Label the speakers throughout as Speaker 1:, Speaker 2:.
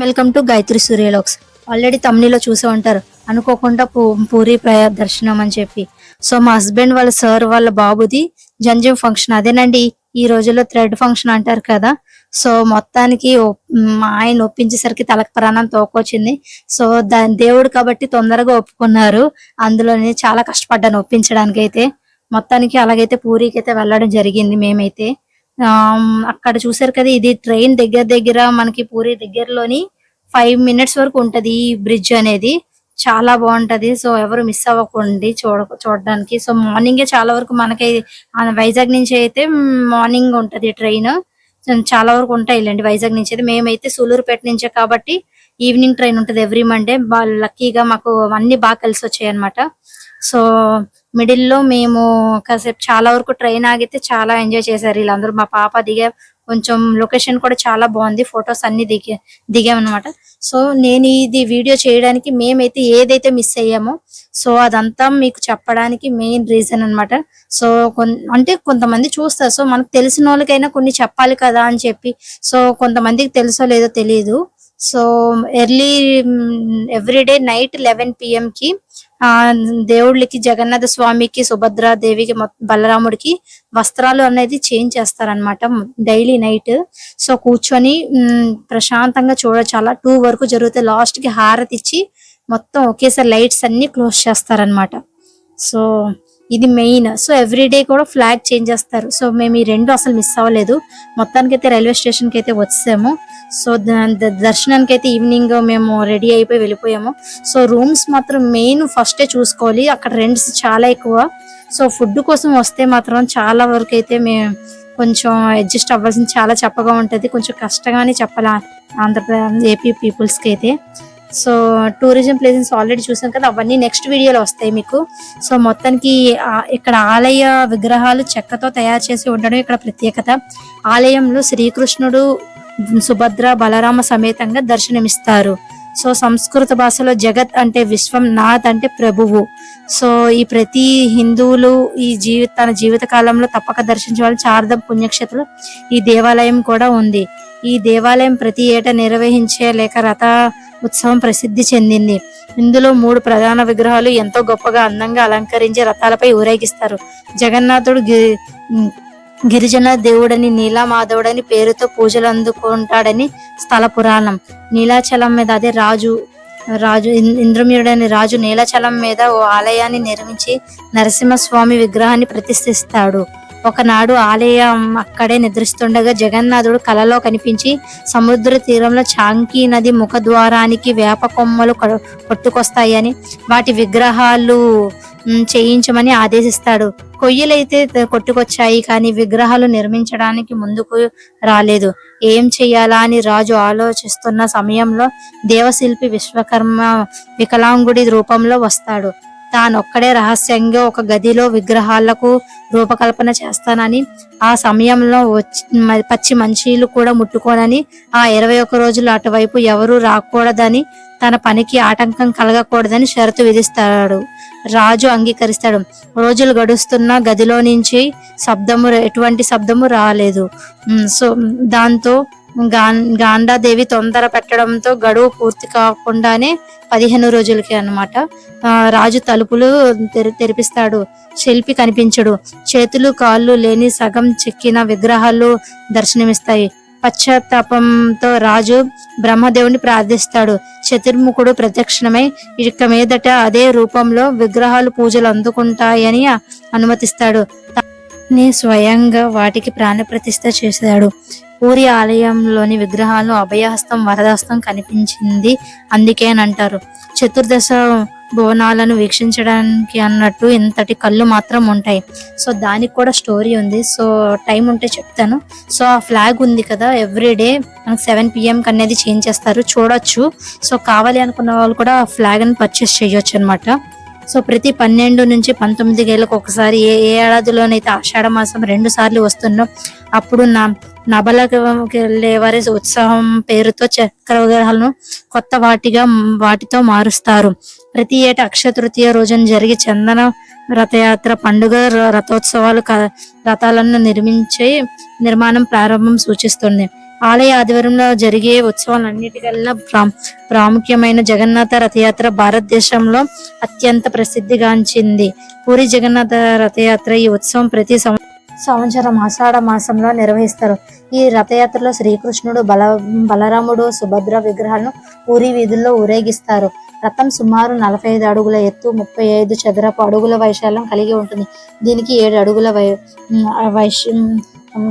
Speaker 1: Welcome to Gayatri సూర్యలోక్స్. Already తమిళలో చూసే ఉంటారు అనుకోకుండా పూ- పూరి ప్రయ దర్శనం అని చెప్పి. సో మా హస్బెండ్ వాళ్ళ సార్ వాళ్ళ బాబుది జంజం ఫంక్షన్. అదేనండి ఈ రోజుల్లో థ్రెడ్ ఫంక్షన్ అంటారు కదా. సో మొత్తానికి ఒప్- మా ఆయన ఒప్పించేసరికి తలకు ప్రాణం తోకొచ్చింది. సో దాని దేవుడు కాబట్టి తొందరగా ఒప్పుకున్నారు. అందులోనే చాలా కష్టపడ్డాను ఒప్పించడానికి అయితే మొత్తానికి అలాగైతే పూరికి అయితే వెళ్ళడం జరిగింది మేమైతే. అక్కడ చూసారు కదా ఇది ట్రైన్ దగ్గర దగ్గర మనకి పూరి దగ్గరలోని ఫైవ్ మినిట్స్ వరకు ఉంటది ఈ బ్రిడ్జ్ అనేది. చాలా బాగుంటది. సో ఎవరు మిస్ అవ్వకండి చూడ చూడడానికి. సో మార్నింగే చాలా వరకు మనకి వైజాగ్ నుంచి అయితే మార్నింగ్ ఉంటది ట్రైన్ చాలా వరకు ఉంటాయి లేండి వైజాగ్ నుంచి అయితే. మేమైతే సూలూరుపేట నుంచే కాబట్టి ఈవినింగ్ ట్రైన్ ఉంటది ఎవ్రీ మండే లక్కీగా మాకు అన్ని బాగా కలిసి వచ్చాయి అనమాట సో మిడిల్లో మేము కాసేపు చాలా వరకు ట్రైన్ ఆగితే చాలా ఎంజాయ్ చేశారు వీళ్ళందరూ. మా పాప దిగా కొంచెం లొకేషన్ కూడా చాలా బాగుంది. ఫొటోస్ అన్ని దిగే దిగామన్నమాట. సో నేను ఇది వీడియో చేయడానికి మేమైతే ఏదైతే మిస్ అయ్యామో సో అదంతా మీకు చెప్పడానికి మెయిన్ రీజన్ అన్నమాట. సో కొన్- అంటే కొంతమంది చూస్తారు. సో మనకు తెలిసిన వాళ్ళకైనా కొన్ని చెప్పాలి కదా అని చెప్పి సో కొంతమందికి తెలుసో లేదో తెలియదు so early everyday night eleven PM కి ఆ దేవుళ్ళకి జగన్నాథ స్వామికి సుభద్ర దేవికి బలరాముడికి వస్త్రాలు అనేది చేంజ్ చేస్తారనమాట డైలీ నైట్. సో కూర్చొని ప్రశాంతంగా చూడొచ్చు. అలా టూ వరకు జరిగితే లాస్ట్కి హారతి ఇచ్చి మొత్తం ఒకేసారి లైట్స్ అన్ని క్లోజ్ చేస్తారనమాట సో ఇది మెయిన్ సో ఎవ్రీ డే కూడా ఫ్లాగ్ చేంజ్ చేస్తారు. సో మేము ఈ రెండు అసలు మిస్ అవ్వలేదు. మొత్తానికి అయితే రైల్వే స్టేషన్కి అయితే వచ్చాము సో ద- దర్శనానికి అయితే ఈవినింగ్ మేము రెడీ అయిపోయి వెళ్ళిపోయాము. సో రూమ్స్ మాత్రం మెయిన్ ఫస్టే చూసుకోవాలి. అక్కడ రెంట్స్ చాలా ఎక్కువ. సో ఫుడ్ కోసం వస్తే మాత్రం చాలా వరకు అయితే మేము కొంచెం అడ్జస్ట్ అవ్వాల్సింది. చాలా చెప్పగా ఉంటది. కొంచెం కష్టంగానే చెప్పాలి ఆంధ్రప్రదేశ్ ఏపీ పీపుల్స్కి అయితే. సో టూరిజం ప్లేసెస్ ఆల్రెడీ చూసాం కదా అవన్నీ నెక్స్ట్ వీడియోలో వస్తాయి మీకు. సో మొత్తానికి ఇక్కడ ఆలయ విగ్రహాలు చెక్కతో తయారు చేసి ఉండడం ఇక్కడ ప్రత్యేకత. ఆలయంలో శ్రీకృష్ణుడు సుభద్ర బలరామ సమేతంగా దర్శనమిస్తారు. సో సంస్కృత భాషలో జగత్ అంటే విశ్వం నాథ్ అంటే ప్రభువు. సో ఈ ప్రతి హిందువులు ఈ జీవిత తన జీవిత కాలంలో తప్పక దర్శించవాలి చార్ధం పుణ్యక్షేత్రం ఈ దేవాలయం కూడా ఉంది. ఈ దేవాలయం ప్రతి ఏటా నిర్వహించే లేక రథ ఉత్సవం ప్రసిద్ధి చెందింది. ఇందులో మూడు ప్రధాన విగ్రహాలు ఎంతో గొప్పగా అందంగా అలంకరించి రథాలపై ఊరేగిస్తారు. జగన్నాథుడు గి- గిరిజన దేవుడని నీలామాధవుడని పేరుతో పూజలు అందుకుంటాడని స్థల పురాణం. నీలాచలం మీద అదే రాజు రాజు ఇంద్రమీయుడని రాజు నీలాచలం మీద ఓ ఆలయాన్ని నిర్మించి నరసింహస్వామి విగ్రహాన్ని ప్రతిష్ఠిస్తాడు. ఒకనాడు ఆలయం అక్కడే నిద్రిస్తుండగా జగన్నాథుడు కలలో కనిపించి సముద్ర తీరంలో చాంకీ నది ముఖద్వారానికి వేప కొమ్మలు కొట్టుకొస్తాయని వాటి విగ్రహాలు చేయించమని ఆదేశిస్తాడు. కొయ్యలైతే కొట్టుకొచ్చాయి కానీ విగ్రహాలు నిర్మించడానికి ముందుకు రాలేదు. ఏం చెయ్యాలా అని రాజు ఆలోచిస్తున్న సమయంలో దేవశిల్పి విశ్వకర్మ వికలాంగుడి రూపంలో వస్తాడు. తానొక్కడే రహస్యంగా ఒక గదిలో విగ్రహాలకు రూపకల్పన చేస్తానని ఆ సమయంలో వచ్చి మ- పచ్చి మనుషులు కూడా ముట్టుకోనని ఆ ఇరవై ఒక్క రోజులు అటువైపు ఎవరూ రాకూడదని తన పనికి ఆటంకం కలగకూడదని షరతు విధిస్తాడు. రాజు అంగీకరిస్తాడు. రోజులు గడుస్తున్న గదిలో నుంచి శబ్దము ఎటువంటి శబ్దము రాలేదు. సో దాంతో గాండాదేవి తొందర పెట్టడంతో గడువు పూర్తి కాకుండానే పదిహేను రోజులకి అన్నమాట. రాజు తలుపులు తెరి తెరిపిస్తాడు. శిల్పి కనిపించడు. చేతులు కాళ్ళు లేని సగం చెక్కిన విగ్రహాలు దర్శనమిస్తాయి. పశ్చాత్తాపంతో రాజు బ్రహ్మదేవుని ప్రార్థిస్తాడు. చతుర్ముఖుడు ప్రదక్షిణమై ఇక మీదట అదే రూపంలో విగ్రహాలు పూజలు అందుకుంటాయని అనుమతిస్తాడు. నే స్వయంగా వాటికి ప్రాణప్రతిష్ఠ చేశాడు. పూరి ఆలయంలోని విగ్రహాలు అభయహస్తం వరదహస్తం కనిపించింది. అందుకే అని అంటారు. చతుర్దశ భువనాలను వీక్షించడానికి అన్నట్టు ఇంతటి కళ్ళు మాత్రం ఉంటాయి. సో దానికి కూడా స్టోరీ ఉంది. సో టైం ఉంటే చెప్తాను. సో ఆ ఫ్లాగ్ ఉంది కదా ఎవ్రీ డే సెవెన్ పిఎంకి అనేది చేంజ్ చేస్తారు. చూడొచ్చు. సో కావాలి అనుకున్న వాళ్ళు కూడా ఆ ఫ్లాగ్ని పర్చేస్ చేయొచ్చు అనమాట సో ప్రతి పన్నెండు నుంచి పంతొమ్మిది గేళ్ళకు ఒకసారి ఏ ఏ ఏడాదిలోనైతే ఆషాఢ మాసం రెండు సార్లు వస్తుందో అప్పుడు నా నబలకు వారి ఉత్సాహం పేరుతో చక్ర విగ్రహాలను కొత్త వాటిగా వాటితో మారుస్తారు. ప్రతి ఏటా అక్షయ తృతీయ రోజున జరిగే చందన రథయాత్ర పండుగ ర- రథోత్సవాలు క- రథాలను నిర్మించే నిర్మాణం ప్రారంభం సూచిస్తుంది. ఆలయ ఆధ్వర్యంలో జరిగే ఉత్సవాలన్నిటికల్లా ప్రా ప్రాముఖ్యమైన జగన్నాథ రథయాత్ర భారతదేశంలో అత్యంత ప్రసిద్ధిగాంచింది. పూరి జగన్నాథ రథయాత్ర ఈ ఉత్సవం ప్రతి సంవ- సంవత్సరం ఆషాఢ మాసంలో నిర్వహిస్తారు. ఈ రథయాత్రలో శ్రీకృష్ణుడు బల బలరాముడు సుభద్ర విగ్రహాలను పూరి వీధుల్లో ఊరేగిస్తారు. రథం సుమారు నలభై ఐదు అడుగుల ఎత్తు ముప్పై ఐదు చదరపు అడుగుల వైశాల్యం కలిగి ఉంటుంది. దీనికి ఏడు అడుగుల వై ఉమ్, వైశ్యం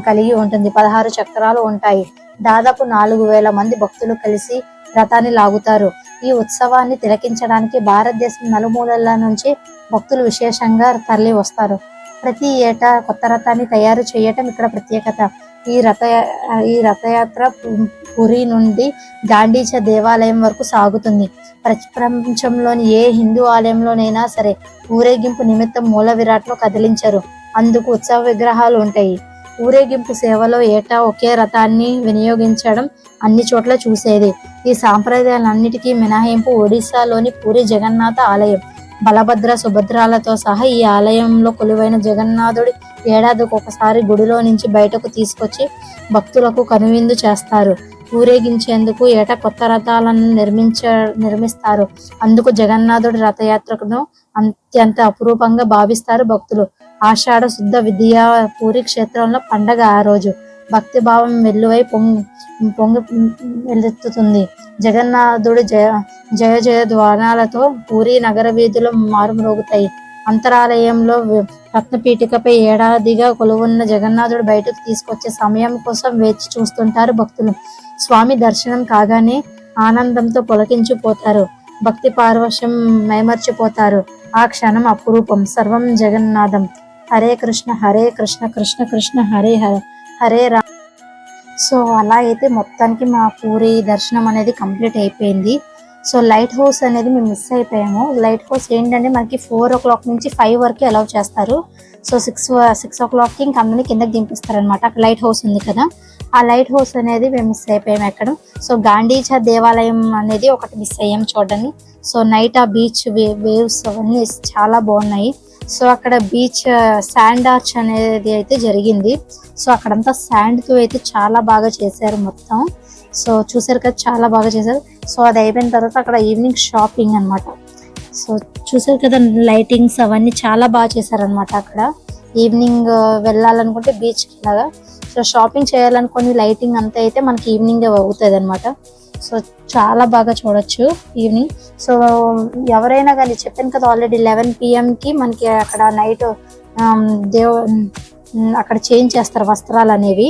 Speaker 1: కలిగి ఉంటుంది. పదహారు చక్రాలు ఉంటాయి. దాదాపు నాలుగు వేల మంది భక్తులు కలిసి రథాన్ని లాగుతారు. ఈ ఉత్సవాన్ని తిలకించడానికి భారతదేశం నలుమూలల నుంచి భక్తులు విశేషంగా తరలి వస్తారు ప్రతి ఏటా కొత్త రథాన్ని తయారు చేయటం ఇక్కడ ప్రత్యేకత. ఈ రథ ఈ రథయాత్ర పు- పురి నుండి గాంధీచ దేవాలయం వరకు సాగుతుంది. ప్రపంచంలోని ఏ హిందూ ఆలయంలోనైనా సరే ఊరేగింపు నిమిత్తం మూల విరాట్లో కదిలించరు. అందుకు ఉత్సవ విగ్రహాలు ఉంటాయి. ఊరేగింపు సేవలో ఏటా ఒకే రథాన్ని వినియోగించడం అన్ని చోట్ల చూసేది. ఈ సాంప్రదాయాలన్నిటికీ మినహాయింపు ఒడిశాలోని పూరి జగన్నాథ ఆలయం. బలభద్ర సుభద్రాలతో సహా ఈ ఆలయంలో కొలువైన జగన్నాథుడి ఏడాదికి ఒకసారి గుడిలో నుంచి బయటకు తీసుకొచ్చి భక్తులకు కనువిందు చేస్తారు. ఊరేగించేందుకు ఏటా కొత్త రథాలను నిర్మించ నిర్మిస్తారు. అందుకు జగన్నాథుడి రథయాత్రను అత్యంత అపురూపంగా భావిస్తారు భక్తులు. ఆషాఢ శుద్ధ విద్యాపూరి క్షేత్రంలో పండగ ఆ రోజు. భక్తి భావం వెల్లువై పొంగి పొంగి వెల్లెత్తుతుంది జగన్నాథుడి జయ జయ జయ ద్వారాలతో పూరి నగర వీధులు మారుమ్రోగుతాయి. అంతరాలయంలో రత్నపీఠికపై ఏడాదిగా కొలువున్న జగన్నాథుడు బయటకు తీసుకొచ్చే సమయం కోసం వేచి చూస్తుంటారు భక్తులు. స్వామి దర్శనం కాగానే ఆనందంతో పొలకించిపోతారు. భక్తి పార్వశం మైమర్చిపోతారు. ఆ క్షణం అపురూపం సర్వం జగన్నాథం. హరే కృష్ణ హరే కృష్ణ కృష్ణ కృష్ణ హరే హరే. హరే రా. సో అలా అయితే మొత్తానికి మా పూరి దర్శనం అనేది కంప్లీట్ అయిపోయింది. సో లైట్ హౌస్ అనేది మేము మిస్ అయిపోయాము. లైట్ హౌస్ ఏంటంటే మనకి ఫోర్ ఓ క్లాక్ నుంచి ఫైవ్ వరకు అలౌ చేస్తారు. సో సిక్స్ సిక్స్ ఓ క్లాక్కి ఇంకా అందరినీ కిందకి దింపిస్తారు అనమాట అక్కడ లైట్ హౌస్ ఉంది కదా. ఆ లైట్ హౌస్ అనేది మేము మిస్ అయిపోయాము ఎక్కడ. సో గాంధీజా దేవాలయం అనేది ఒకటి మిస్ అయ్యాం చూడండి. సో నైట్ ఆ బీచ్ వేవ్స్ అవన్నీ చాలా బాగున్నాయి. సో అక్కడ బీచ్ శాండ్ ఆర్చ్ అనేది అయితే జరిగింది. సో అక్కడంతా శాండ్తో అయితే చాలా బాగా చేశారు మొత్తం. సో చూసారు కదా చాలా బాగా చేశారు. సో అది అయిపోయిన తర్వాత అక్కడ ఈవినింగ్ షాపింగ్ అన్నమాట. సో చూసారు కదా లైటింగ్స్ అవన్నీ చాలా బాగా చేశారనమాట అక్కడ. ఈవినింగ్ వెళ్ళాలనుకుంటే బీచ్కి లాగా సో షాపింగ్ చేయాలనుకుని లైటింగ్ అంతా అయితే మనకి ఈవినింగ్ అవుతుంది అనమాట సో చాలా బాగా చూడొచ్చు ఈవినింగ్. సో ఎవరైనా కానీ చెప్పాను కదా ఆల్రెడీ లెవెన్కి మనకి అక్కడ నైట్ దేవ అక్కడ చేంజ్ చేస్తారు వస్త్రాలు అనేవి.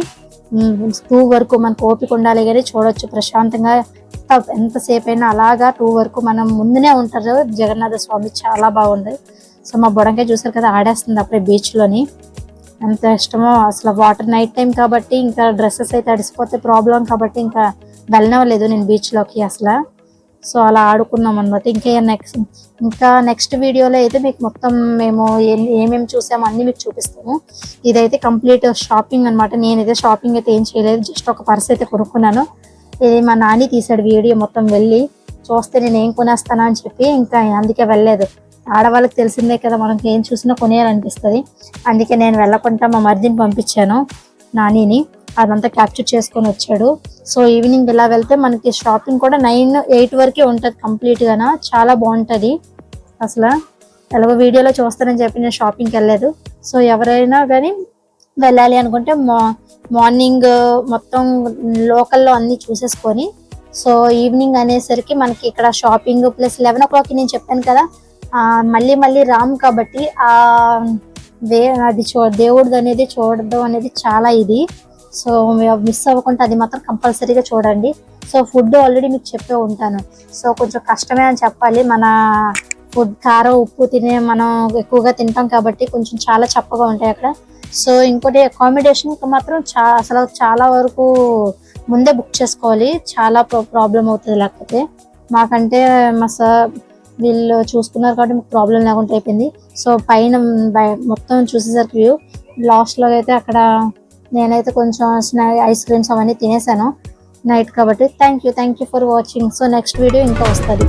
Speaker 1: టూ వరకు మనకు ఓపిక ఉండాలి కానీ చూడొచ్చు ప్రశాంతంగా. ఎంతసేపు అయినా అలాగా టూ వరకు మనం ముందునే ఉంటారు. జగన్నాథ స్వామి చాలా బాగుంది. సో మా బుడంకాయ చూసారు కదా ఆడేస్తుంది అప్పుడే బీచ్లోని ఎంత ఇష్టమో అసలు వాటర్ నైట్ టైం కాబట్టి ఇంకా డ్రెస్సెస్ అయితే అడిసిపోతే ప్రాబ్లం కాబట్టి ఇంకా వెళ్ళనవలేదు నేను బీచ్లోకి అసలు. సో అలా ఆడుకున్నాం అనమాట ఇంకా నెక్స్ట్ ఇంకా నెక్స్ట్ వీడియోలో అయితే మీకు మొత్తం మేము ఏం- ఏమేమి చూసామో అన్ని మీకు చూపిస్తాము. ఇదైతే కంప్లీట్ షాపింగ్ అనమాట నేనైతే షాపింగ్ అయితే ఏం చేయలేదు. జస్ట్ ఒక పర్స్ అయితే కొనుక్కున్నాను. ఇది మా నాని తీసాడు వీడియో మొత్తం వెళ్ళి. చూస్తే నేను ఏం కొనేస్తానా అని చెప్పి ఇంకా అందుకే వెళ్ళలేదు. ఆడవాళ్ళకి తెలిసిందే కదా మనకి ఏం చూసినా కొనేయాలనిపిస్తుంది. అందుకే నేను వెళ్ళకుండా మా మరిదిని పంపించాను నానిని. అదంతా క్యాప్చర్ చేసుకొని వచ్చాడు. సో ఈవినింగ్ ఇలా వెళ్తే మనకి షాపింగ్ కూడా నైన్ ఎయిట్ వరకే ఉంటుంది కంప్లీట్ చాలా బాగుంటది. అసలు ఎలాగో వీడియోలో చూస్తానని చెప్పి నేను షాపింగ్కి వెళ్ళలేదు. సో ఎవరైనా కానీ వెళ్ళాలి అనుకుంటే మా మార్నింగ్ మొత్తం లోకల్లో అన్ని చూసేసుకొని సో ఈవినింగ్ అనేసరికి మనకి ఇక్కడ షాపింగ్ ప్లస్ లెవెన్ ఓ క్లాక్కి నేను చెప్పాను కదా మళ్ళీ మళ్ళీ రామ్ కాబట్టి ఆ వే అది చూ దేవుడిది అనేది చూడడం అనేది చాలా ఇది. సో మిస్ అవ్వకుండా అది మాత్రం కంపల్సరీగా చూడండి. సో ఫుడ్ ఆల్రెడీ మీకు చెప్పే ఉంటాను. సో కొంచెం కష్టమే అని చెప్పాలి. మన ఫుడ్ కారం ఉప్పు తినే మనం ఎక్కువగా తింటాం కాబట్టి కొంచెం చాలా చప్పగా ఉంటాయి అక్కడ. సో ఇంకోటి అకామిడేషన్ మాత్రం చా అసలు చాలా వరకు ముందే బుక్ చేసుకోవాలి. చాలా ప్రాబ్లం అవుతుంది లేకపోతే. మాకంటే మా సార్ వీళ్ళు చూసుకున్నారు కాబట్టి మీకు ప్రాబ్లం లేకుండా అయిపోయింది. సో పైన మొత్తం చూసేసరికి వ్యూ లాస్ట్లో అయితే అక్కడ నేనైతే కొంచెం స్నా ఐస్ క్రీమ్స్ అవన్నీ తినేసాను. నైట్ కాబట్టి thank you thank you for watching so next video ఇంకా వస్తుంది.